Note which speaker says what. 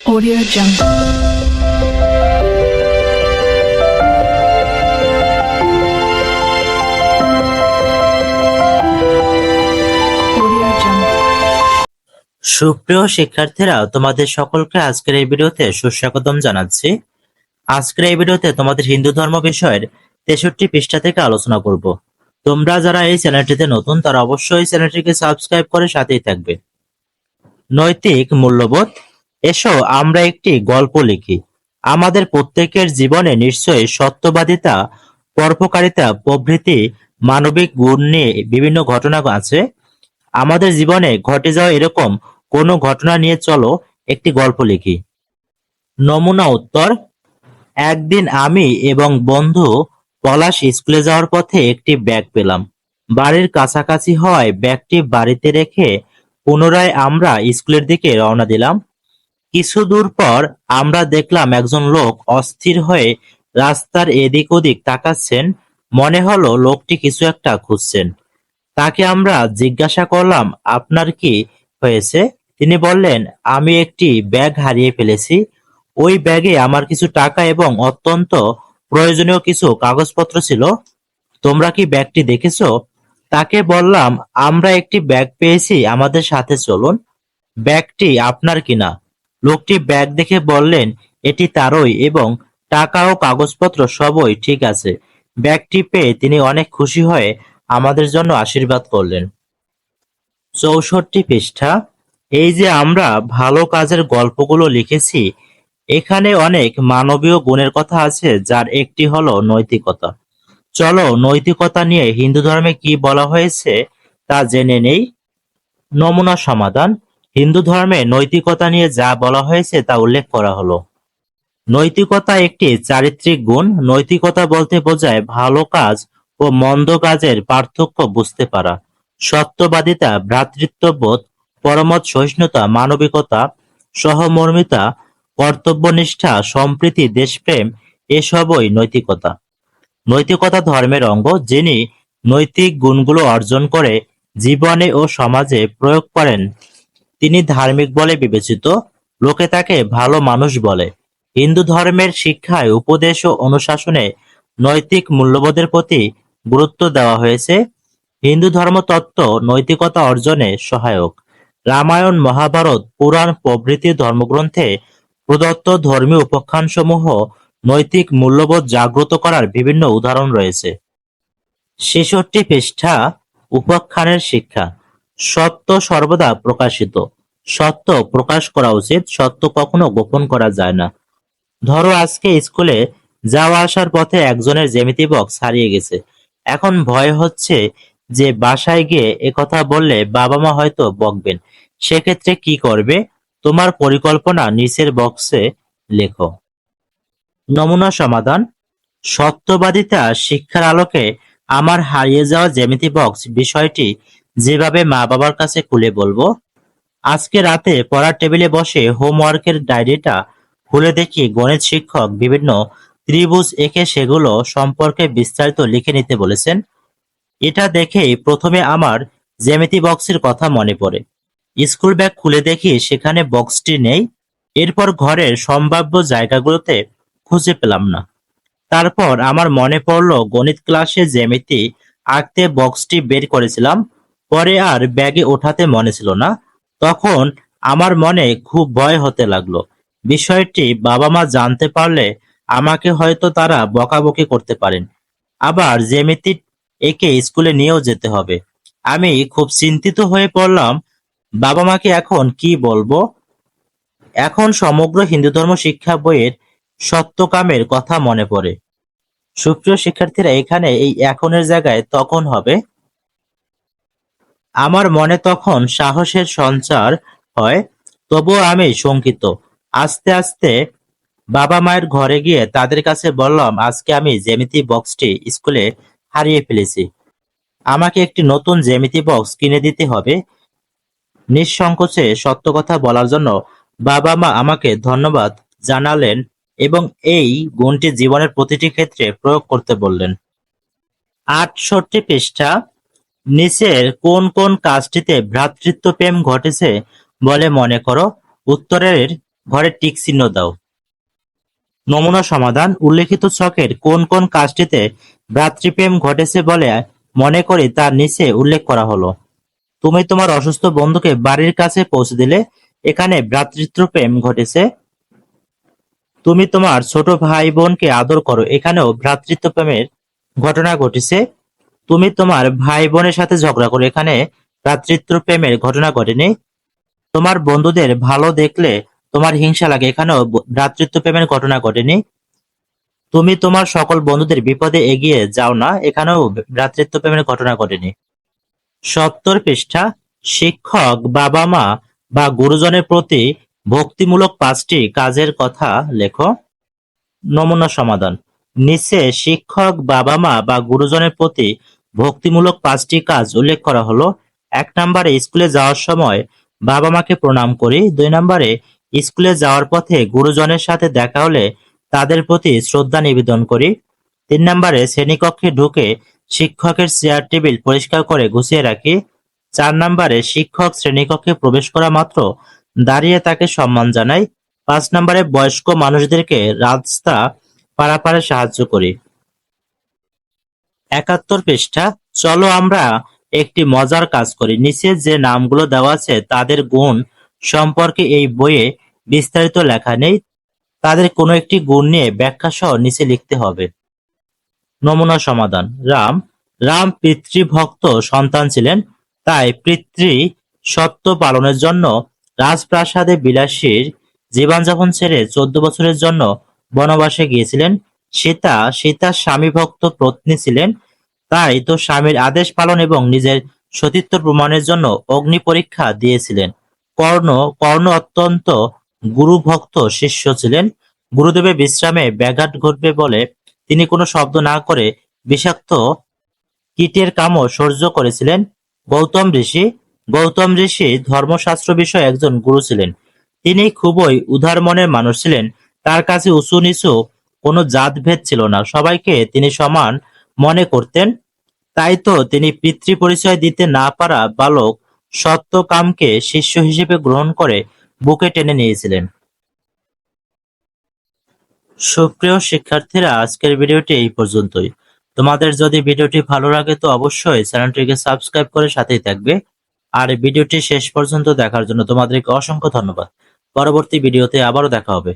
Speaker 1: Audio Jungle.
Speaker 2: সুপ্রিয় শিক্ষার্থীরা, তোমাদের সকলকে আজকের এই ভিডিওতে সুস্বাগতম জানাচ্ছি। আজকের এই ভিডিওতে তোমাদের হিন্দু ধর্ম বিষয়ের তেষট্টি পৃষ্ঠা থেকে আলোচনা করব। তোমরা যারা এই চ্যানেলটিতে নতুন, তারা অবশ্যই চ্যানেলটিকে সাবস্ক্রাইব করে সাথেই থাকবে। নৈতিক মূল্যবোধ এসো, আমরা একটি গল্প লিখি। আমাদের প্রত্যেকের জীবনে নিশ্চয়ই সত্যবাদিতা, পরোপকারিতা প্রভৃতি মানবিক গুণ নিয়ে বিভিন্ন ঘটনা আছে। আমাদের জীবনে ঘটে যাওয়া এরকম কোনো ঘটনা নিয়ে চলো, একটি গল্প লিখি। নমুনা উত্তর, একদিন আমি এবং বন্ধু পলাশ স্কুলে যাওয়ার পথে একটি ব্যাগ পেলাম। বাড়ির কাছাকাছি হওয়ায় ব্যাগটি বাড়িতে রেখে পুনরায় আমরা স্কুলের দিকে রওনা দিলাম। কিছু দূর পর আমরা দেখলাম একজন লোক অস্থির হয়ে রাস্তার এদিক ওদিক তাকাচ্ছেন। মনে হলো লোকটি কিছু একটা খুঁজছেন। তাকে আমরা জিজ্ঞাসা করলাম, আপনার কি হয়েছে? তিনি বললেন, আমি একটি ব্যাগ হারিয়ে ফেলেছি। ওই ব্যাগে আমার কিছু টাকা এবং অত্যন্ত প্রয়োজনীয় কিছু কাগজপত্র ছিল। তোমরা কি ব্যাগটি দেখেছ? তাকে বললাম, আমরা একটি ব্যাগ পেয়েছি, আমাদের সাথে চলুন। ব্যাগটি আপনার কিনা? লোকটি ব্যাগ দেখে বললেন, এটি তারই এবং টাকা ও কাগজপত্র সবই ঠিক আছে। ব্যাগটি পেয়ে তিনি অনেক খুশি হয়ে আমাদের জন্য আশীর্বাদ করলেন। চৌষট্টি পৃষ্ঠা। এই যে আমরা ভালো কাজের গল্পগুলো লিখেছি, এখানে অনেক মানবীয় গুণের কথা আছে, যার একটি হলো নৈতিকতা। চলো নৈতিকতা নিয়ে হিন্দু ধর্মে কি বলা হয়েছে তা জেনে নেই। নমুনা সমাধান। হিন্দু ধর্মে নৈতিকতা নিয়ে যা বলা হয়েছে তা উল্লেখ করা হলো। নৈতিকতা একটি চারিত্রিক গুণ। নৈতিকতা বলতে বোঝায় ভালো কাজ ও মন্দ কাজের পার্থক্য বুঝতে পারা। সত্যবাদিতা, ভ্রাতৃত্ববোধ, পরমত সহিষ্ণুতা, মানবিকতা, সহমর্মিতা, কর্তব্যনিষ্ঠা, সম্প্রীতি, দেশপ্রেম এসবই নৈতিকতা। নৈতিকতা ধর্মের অঙ্গ, যিনি নৈতিক গুণগুলো অর্জন করে জীবনে ও সমাজে প্রয়োগ করেন। তিনি ধার্মিক বলে বিবেচিত, লোকে তাকে ভালো মানুষ বলে। হিন্দু ধর্মের শিক্ষায় উপদেশ ও অনুশাসনে নৈতিক মূল্যবোধের প্রতি গুরুত্ব দেওয়া হয়েছে। হিন্দু ধর্মতত্ত্ব নৈতিকতা অর্জনে সহায়ক। রামায়ণ, মহাভারত, পুরাণ প্রভৃতি ধর্মগ্রন্থে প্রদত্ত ধর্মীয় উপাখ্যানসমূহ নৈতিক মূল্যবোধ জাগ্রত করার বিভিন্ন উদাহরণ রয়েছে। ছেষট্টি পৃষ্ঠা, উপাখ্যানের শিক্ষা। সত্য সর্বদা প্রকাশিত। সত্য প্রকাশ করা উচিত, সত্য কখনো গোপন করা যায় না। ধরো আজকে স্কুলে যাওয়া আসার পথে একজনের জ্যামিতি বক্স হারিয়ে গেছে। এখন ভয় হচ্ছে যে বাসায় গিয়ে একথা বললে বাবা মা হয়তো বকবেন। সেক্ষেত্রে কি করবে? তোমার পরিকল্পনা নিচের বক্সে লেখো। নমুনা সমাধান। সত্যবাদিতা শিক্ষার আলোকে আমার হারিয়ে যাওয়া জ্যামিতি বক্স বিষয়টি যেভাবে মা বাবার কাছে খুলে বলব, আজকে রাতে পড়ার টেবিলে বসে হোমওয়ার্কের ডায়েরিটা খুলে দেখি গণিত শিক্ষক বিভিন্ন ত্রিভুজ এঁকে সেগুলো সম্পর্কে বিস্তারিত লিখে নিতে বলেছেন। এটা দেখেই প্রথমে আমার জ্যামিতি বক্সের কথা মনে পড়ে। স্কুল ব্যাগ খুলে দেখি সেখানে বক্সটি নেই, এরপর ঘরের সম্ভাব্য জায়গাগুলোতে খুঁজে পেলাম না। তারপর আমার মনে পড়ল গণিত ক্লাসে জ্যামিতি আঁকতে বক্সটি বের করেছিলাম পরে আর ব্যাগে ওঠাতে মনে ছিল না। তখন আমার মনে খুব ভয় হতে লাগল। বিষয়টি বাবা মা জানতে পারলে আমাকে হয়তো তারা বকাবকি করতে পারেন। আবার জ্যামিতি একে স্কুলে নিয়েও যেতে হবে। আমি খুব চিন্তিত হয়ে পড়লাম বাবা মাকে এখন কি বলব? এখন সমগ্র হিন্দু ধর্ম শিক্ষা বইয়ের সত্যকামের কথা মনে পড়ে। সুপ্রিয় শিক্ষার্থীরা, এখানে এই এখনের জায়গায় তখন হবে। আমার মনে তখন সাহসের সঞ্চার হয়, তবুও আমি শঙ্কিত। আস্তে আস্তে বাবা মায়ের ঘরে গিয়ে তাদের কাছে বললাম, আজকে আমি জ্যামিতি বক্সটি স্কুলে হারিয়ে ফেলেছি। আমাকে একটি নতুন জ্যামিতি বক্স কিনে দিতে হবে। নিঃসংকোচে সত্য কথা বলার জন্য বাবা মা আমাকে ধন্যবাদ জানালেন এবং এই গুণটি জীবনের প্রতিটি ক্ষেত্রে প্রয়োগ করতে বললেন। আটষট্টি পৃষ্ঠা নিচের কোন কোন কাজটিতে ভ্রাতৃত্ব প্রেম ঘটেছে বলে মনে করো? উত্তরের ঘরে টিক চিহ্ন দাও। নমুনা সমাধান। উল্লেখিত ছকের কোন কোন কাজটিতে ভ্রাতৃপ্রেম ঘটেছে বলে মনে করি তার নিচে উল্লেখ করা হলো। তুমি তোমার অসুস্থ বন্ধুকে বাড়ির কাছে পৌঁছে দিলে এখানে ভ্রাতৃত্ব প্রেম ঘটেছে। তুমি তোমার ছোট ভাই বোনকে আদর করো। এখানেও ভ্রাতৃত্ব প্রেমের ঘটনা ঘটেছে। তুমি তোমার ভাই বোনের সাথে ঝগড়া করো। এখানে ভ্রাতৃত্ব প্রেমের ঘটনা ঘটেনি। তোমার বন্ধুদের ভালো দেখলে তোমার হিংসা লাগে। এখানেও ভ্রাতৃত্ব প্রেমের ঘটনা ঘটেনি। তুমি তোমার সকল বন্ধুদের বিপদে এগিয়ে যাও না। এখানেও ভ্রাতৃত্ব প্রেমের ঘটনা ঘটেনি। সত্তর পৃষ্ঠা। শিক্ষক বাবা মা বা গুরুজনের প্রতি ভক্তিমূলক পাঁচটি কাজের কথা লেখো। নমুনা সমাধান। নিচে শিক্ষক বাবা মা বা গুরুজনের প্রতি ভক্তিমূলক পাঁচটি কাজ উল্লেখ করা হলো, এক নম্বরে স্কুলে যাওয়ার সময় বাবা মাকে প্রণাম করি, দুই নম্বরে স্কুলে যাওয়ার পথে গুরুজনের সাথে দেখা হলে তাদের প্রতি শ্রদ্ধা নিবেদন করি, তিন নম্বরে শ্রেণীকক্ষে ঢুকে শিক্ষকের চেয়ার টেবিল পরিষ্কার করে গুছিয়ে রাখি, চার নম্বরে শিক্ষক শ্রেণীকক্ষে প্রবেশ করা মাত্র দাঁড়িয়ে তাকে সম্মান জানাই, পাঁচ নম্বরে বয়স্ক মানুষদেরকে রাস্তা পারাপারে সাহায্য করি। একাত্তর পৃষ্ঠা। চলো আমরা একটি মজার কাজ করি। নিচে যে নামগুলো দেওয়া আছে, তাদের গুণ সম্পর্কে এই বইয়ে বিস্তারিত লেখা নেই। তাদের কোনো একটি গুণ নিয়ে ব্যাখ্যা সহ নিচে লিখতে হবে। নমুনা সমাধান। রাম। রাম পিতৃভক্ত সন্তান ছিলেন। তাই পিতৃ সত্য পালনের জন্য রাজপ্রাসাদে বিলাসীর জীবনযাপন ছেড়ে চোদ্দ বছরের জন্য বনবাসে গিয়েছিলেন। সীতা, সীতার স্বামী ভক্ত পত্নী ছিলেন। তাই তো স্বামীর আদেশ পালন এবং নিজের সতীত্ব প্রমাণের জন্য অগ্নি পরীক্ষা দিয়েছিলেন। কর্ণ কর্ণ অত্যন্ত গুরুভক্ত শিষ্য ছিলেন। গুরুদেবের বিশ্রামে ব্যাঘাত ঘটবে বলে তিনি কোনো শব্দ না করে বিষাক্ত কীটের কামড় সহ্য করেছিলেন। গৌতম ঋষি গৌতম ঋষি ধর্মশাস্ত্র বিষয়ে একজন গুরু ছিলেন। তিনি খুবই উদার মনের মানুষ ছিলেন। তার কাছে উঁচু নিচু কোনো জাতভেদ ছিল না। সবাইকে তিনি সমান মনে করতেন। তাই তো তিনি পিতৃ পরিচয় দিতে না পারা বালক সত্যকামকে শিষ্য হিসেবে গ্রহণ করে বুকে টেনে নিয়েছিলেন। সুপ্রিয় শিক্ষার্থীরা, আজকের ভিডিওটি এই পর্যন্তই। তোমাদের যদি ভিডিওটি ভালো লাগে তো অবশ্যই চ্যানেলটিকে সাবস্ক্রাইব করে সাথেই থাকবে। আর ভিডিওটি শেষ পর্যন্ত দেখার জন্য তোমাদেরকে অসংখ্য ধন্যবাদ। পরবর্তী ভিডিওতে আবারও দেখা হবে।